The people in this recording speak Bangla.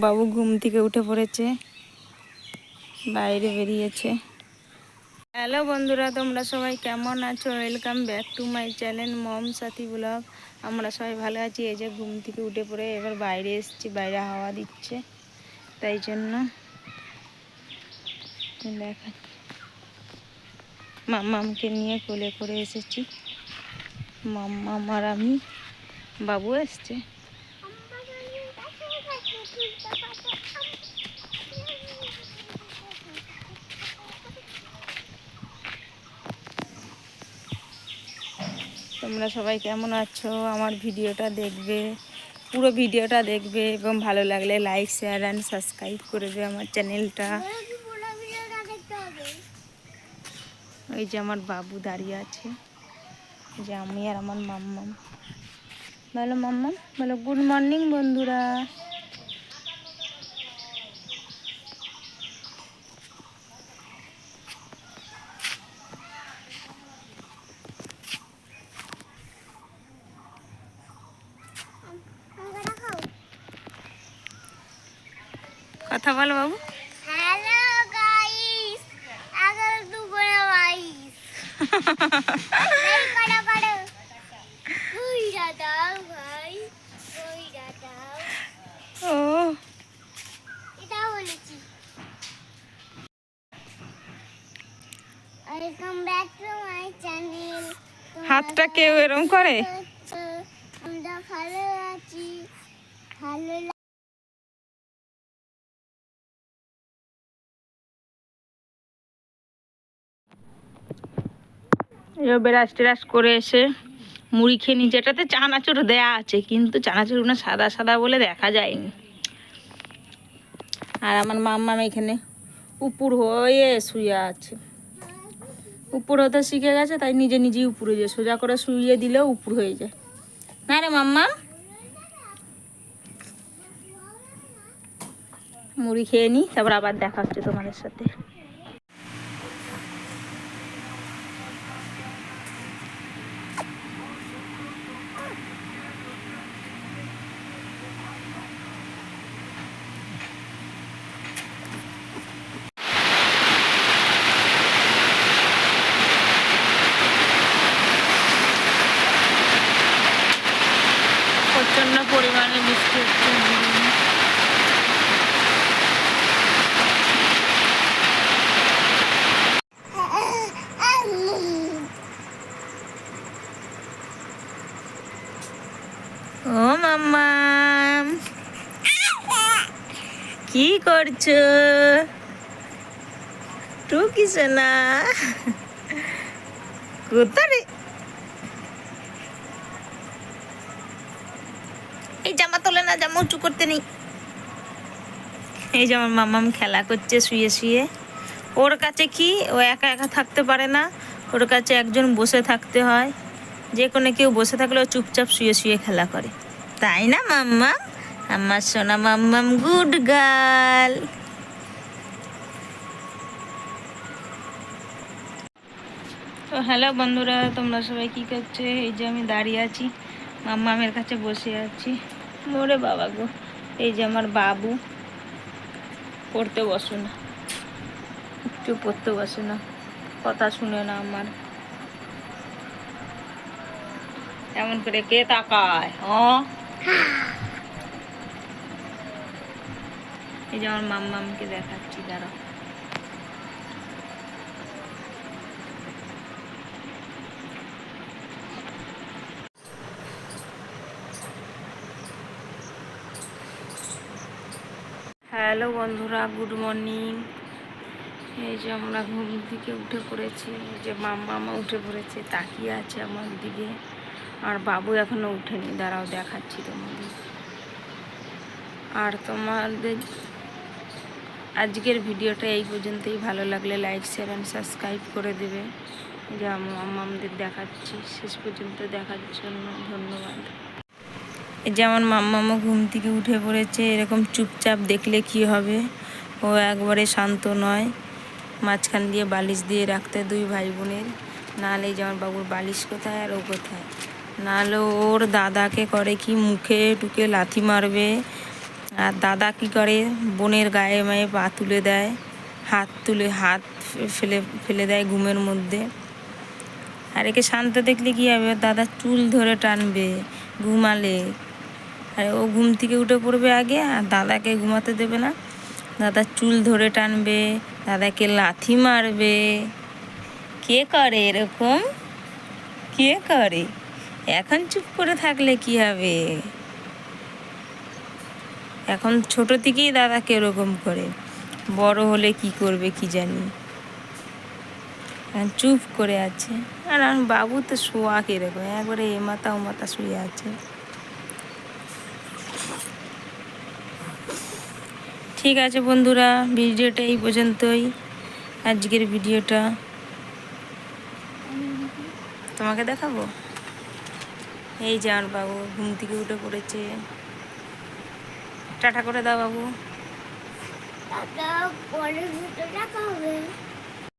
বাবু ঘুম থেকে উঠে পড়েছে, বাইরে বেরিয়েছে। হ্যালো বন্ধুরা, তোমরা সবাই কেমন আছো? Welcome back to my channel Mom Sathi vlog আমরা সবাই ভালো আছি, এই যে ঘুম থেকে উঠে পড়ে এবার বাইরে এসেছি, বাইরে হাওয়া দিচ্ছে, তাই জন্য দেখা মাম্মামকে নিয়ে কোলে করে এসেছি। মাম্মা আর আমি, বাবু এসছে। তোমরা সবাই কেমন আছো? আমার ভিডিওটা দেখবে, পুরো ভিডিওটা দেখবে এবং ভালো লাগলে লাইক শেয়ার অ্যান্ড সাবস্ক্রাইব করবে আমার চ্যানেলটা ওই যে আমার বাবু দাঁড়িয়ে আছে যে আমি আর আমার মাম্মাম বলো মাম্মাম বলো গুড মর্নিং বন্ধুরা। কথা বলো বাবু। হ্যালো গাইস এগারো দুপুরে বাইশ। এই করো করো ওইটা দাও ভাই দাও ও। এটা বলেছি। Welcome back to my channel হাতটা কেউ এরম করে আমরা ভালো আছি ভালো লা- ব্রাশ টেরাশ করে এসে মুড়ি খেয়ে নিই যেটাতে চানাচুর দেয়া আছে, কিন্তু চানাচুরগুলো সাদা সাদা বলে দেখা যায়নি। আর আমার মাম্মাম এখানে উপর হয়ে শুয়ে আছে। উপর হতে শিখে গেছে, তাই নিজে নিজেই উপরে যায়। সোজা করে শুয়ে দিলেও উপর হয়ে যায়। না রে মাম্মা মুড়ি খেয়ে নিই তারপর আবার দেখা হচ্ছে তোমাদের সাথে। পরিমাণে বৃষ্টি হচ্ছে ও মাম্মা। কি করছ? টুকি সোনা কোথায় এই জামা তোলে না, জামা উঁচু করতে নেই। এই যে আমার মামাম খেলা করছে শুয়ে শুয়ে। ওর কাছে কি? ও একা একা থাকতে পারে না। ওর কাছে একজন বসে থাকতে হয়। যে কোনো কেউ বসে থাকলে ও চুপচাপ শুয়ে শুয়ে খেলা করে। তাই না, মাম্মাম? আমার সোনা মাম্মাম, গুড গার্ল। তো হ্যালো বন্ধুরা, তোমরা সবাই কী করছ? এই যে আমি দাঁড়িয়ে আছি। মাম্মামের কাছে বসে আছি। মোরে বাবা গো এই যে আমার বাবু। পড়তে বসো না। একটু পড়তে বসে না। কথা শুনে না আমার। এমন করে কে তাকায় ও এই যে আমার মাম্মামকে দেখাচ্ছি দাঁড়াও। হ্যালো বন্ধুরা, গুড মর্নিং। এই যে আমরা ঘুম থেকে উঠে পড়েছি যে মাম্মা উঠে পড়েছে, তাকিয়ে আছে আমার দিকে। আর বাবু এখনও উঠেনি দাঁড়াও দেখাচ্ছি তোমাদের। আর তোমাদের আজকের ভিডিওটা এই পর্যন্তই। ভালো লাগলে লাইক শেয়ার অ্যান্ড সাবস্ক্রাইব করে দেবে। যে আমাদের দেখাচ্ছি, শেষ পর্যন্ত দেখার জন্য ধন্যবাদ। এই যে আমার মাম্মামও ঘুম থেকে উঠে পড়েছে, এরকম চুপচাপ দেখলে কি হবে? ও একবারে শান্ত নয়। মাঝখান দিয়ে বালিশ দিয়ে রাখতে দুই ভাই বোনের নাহলে এই যে আমার বাবুর বালিশ কোথায় আর ও কোথায়? নাহলে ওর দাদাকে করে কি মুখে টুকে লাথি মারবে? আর দাদা কি করে? বোনের গায়ে মায়ে পা তুলে দেয়, হাত তুলে হাত ফেলে ফেলে দেয় ঘুমের মধ্যে। আর একে শান্ত দেখলে কি হবে? দাদা চুল ধরে টানবে, ঘুমালে। আর ও ঘুম থেকে উঠে পড়বে আগে, আর দাদাকে ঘুমাতে দেবে না। দাদা চুল ধরে টানবে, দাদাকে লাথি মারবে। কে করে এরকম? কে করে? এখন চুপ করে থাকলে কি হবে? এখন ছোট থেকেই দাদাকে এরকম করে। বড় হলে কি করবে কি জানি। চুপ করে আছে। আর বাবু তো শোয়া কীরকম? একবারে এ মাথা ও মাথা শুয়ে আছে। ঠিক আছে বন্ধুরা, ভিডিওটা এই পর্যন্তই। আজকের ভিডিওটা তোমাকে দেখাবো? এই যে আমার বাবু ঘুম থেকে উঠে পড়েছে। টাটা করে দাও বাবু।